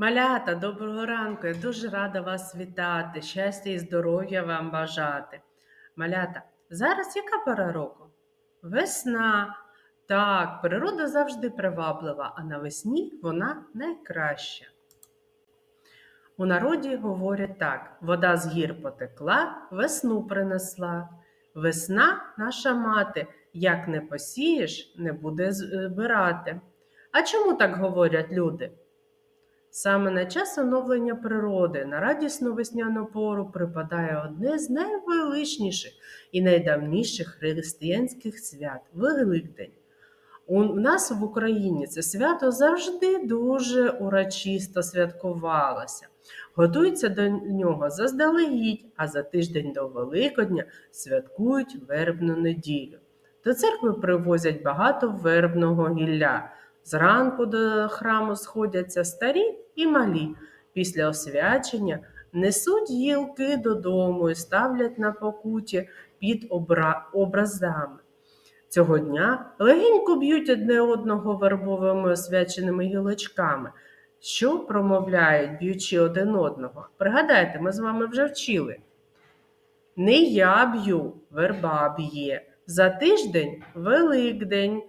Малята, доброго ранку! Я дуже рада вас вітати, щастя і здоров'я вам бажати. Малята, зараз яка пора року? Весна. Так, природа завжди приваблива, а навесні вона найкраща. У народі говорять так: вода з гір потекла, весну принесла. Весна наша мати, як не посієш, не буде збирати. А чому так говорять люди? Саме на час оновлення природи на радісну весняну пору припадає одне з найвеличніших і найдавніших християнських свят Великдень. У нас в Україні це свято завжди дуже урочисто святкувалося. Готуються до нього заздалегідь, а за тиждень до Великодня святкують вербну неділю. До церкви привозять багато вербного гілля. Зранку до храму сходяться старі і малі. Після освячення несуть гілки додому і ставлять на покуті під обра... образами. Цього дня легенько б'ють одне одного вербовими освяченими гілочками, що промовляють, б'ючи один одного. Пригадайте, ми з вами вже вчили. Не я б'ю, верба б'є. За тиждень Великдень.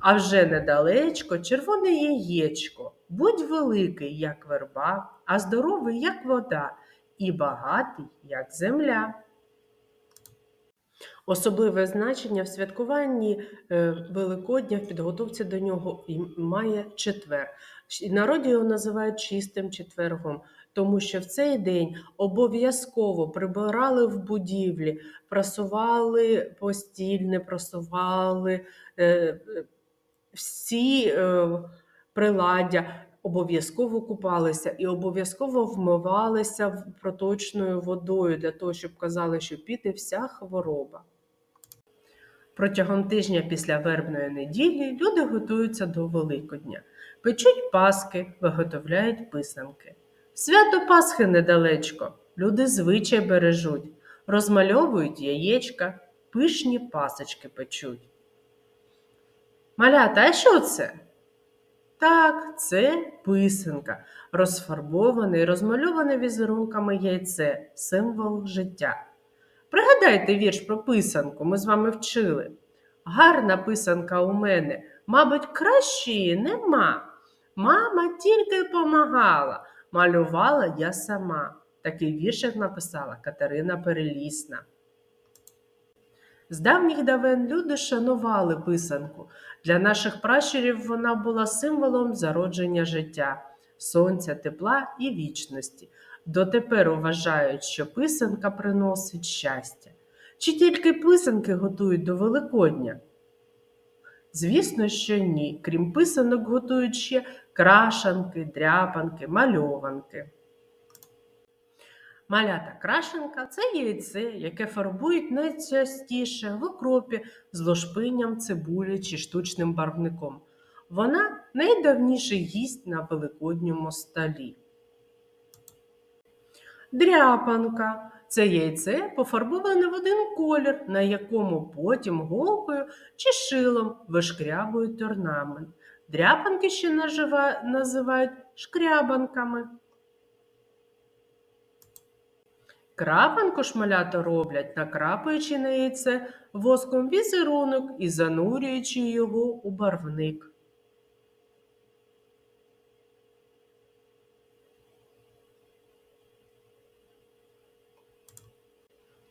А вже недалечко червоне яєчко, будь великий, як верба, а здоровий, як вода, і багатий, як земля. Особливе значення в святкуванні е, Великодня, в підготовці до нього має четвер. Народі його називають чистим четвергом, тому що в цей день обов'язково прибирали в будівлі, прасували постільне, прасували е, всі е, приладдя обов'язково купалися і обов'язково вмивалися проточною водою для того, щоб казали, що піде вся хвороба. Протягом тижня після вербної неділі люди готуються до Великодня, печуть паски, виготовляють писанки. Свято Пасхи недалечко, люди звичай бережуть, розмальовують яєчка, пишні пасочки печуть. Малята, а що це? Так, це писанка, розфарбоване і розмальоване візерунками яйце, символ життя. Пригадайте вірш про писанку, ми з вами вчили. Гарна писанка у мене, мабуть, кращої нема. Мама тільки помагала, малювала я сама. Такий віршик написала Катерина Перелісна. З давніх давен люди шанували писанку. Для наших пращурів вона була символом зародження життя, сонця, тепла і вічності. Дотепер вважають, що писанка приносить щастя. Чи тільки писанки готують до Великодня? Звісно, що ні. Крім писанок, готують ще крашанки, дряпанки, мальованки. Малята крашенка це яйце, яке фарбують найчастіше в окропі з ложпинням цибулі чи штучним барвником. Вона найдавніший гість на великодньому столі. Дряпанка це яйце пофарбоване в один колір, на якому потім голкою чи шилом вишкрябують орнамент. Дряпанки ще називають шкрябанками. Крапанку шмалята роблять, накрапуючи на яйце воском візерунок і занурюючи його у барвник.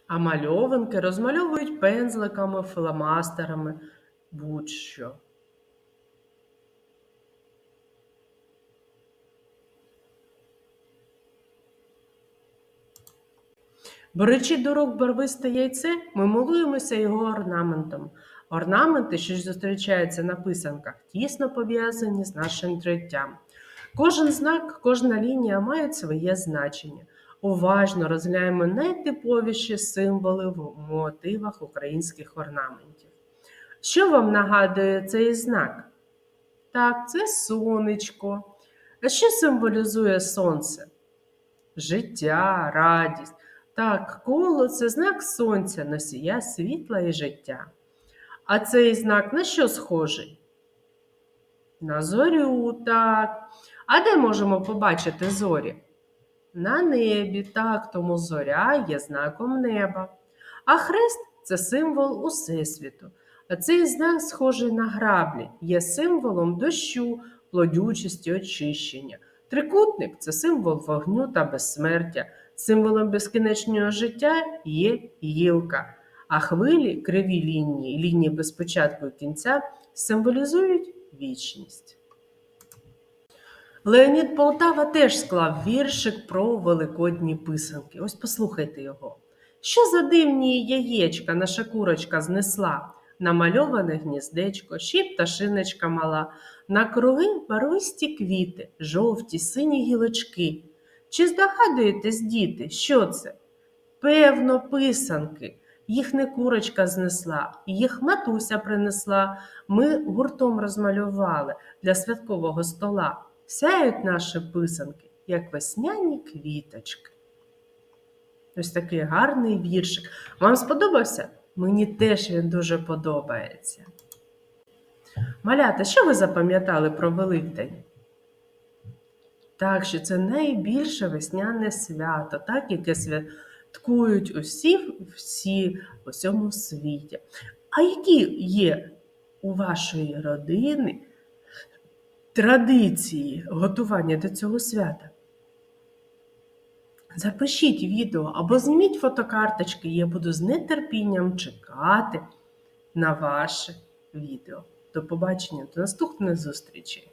А мальованки розмальовують пензликами, фломастерами будь-що. Беручи до рук барвисте яйце, ми милуємося його орнаментом. Орнаменти, що зустрічаються на писанках, тісно пов'язані з нашим життям. Кожен знак, кожна лінія мають своє значення. Уважно розгляємо найтиповіші символи в мотивах українських орнаментів. Що вам нагадує цей знак? Так, це сонечко. А що символізує сонце? Життя, радість. Так, коло це знак сонця, носія світла і життя. А цей знак на що схожий? На зорю, так. А де можемо побачити зорі? На небі, так, тому зоря є знаком неба. А хрест це символ Усесвіту. А цей знак, схожий на граблі, є символом дощу, плодючості, очищення. Трикутник це символ вогню та безсмертя. Символом безкінечного життя є гілка. А хвилі, криві лінії, лінії без початку і кінця символізують вічність. Леонід Полтава теж склав віршик про великодні писанки. Ось послухайте його. Що за дивні яєчка наша курочка знесла? Намальоване гніздечко, ще й пташиночка мала, на круги барвисті квіти, жовті, сині гілочки. Чи здогадуєтесь, діти, що це? Певно, писанки. Їх не курочка знесла, їх матуся принесла. Ми гуртом розмалювали для святкового стола. Сяють наші писанки, як весняні квіточки. Ось такий гарний віршик. Вам сподобався? Мені теж він дуже подобається. Малята, що ви запам'ятали про Великдень? Так, що це найбільше весняне свято, так, яке святкують усі, всі в усьому світі. А які є у вашої родини традиції готування до цього свята? Запишіть відео або зніміть фотокарточки, я буду з нетерпінням чекати на ваше відео. До побачення, до наступних зустрічей!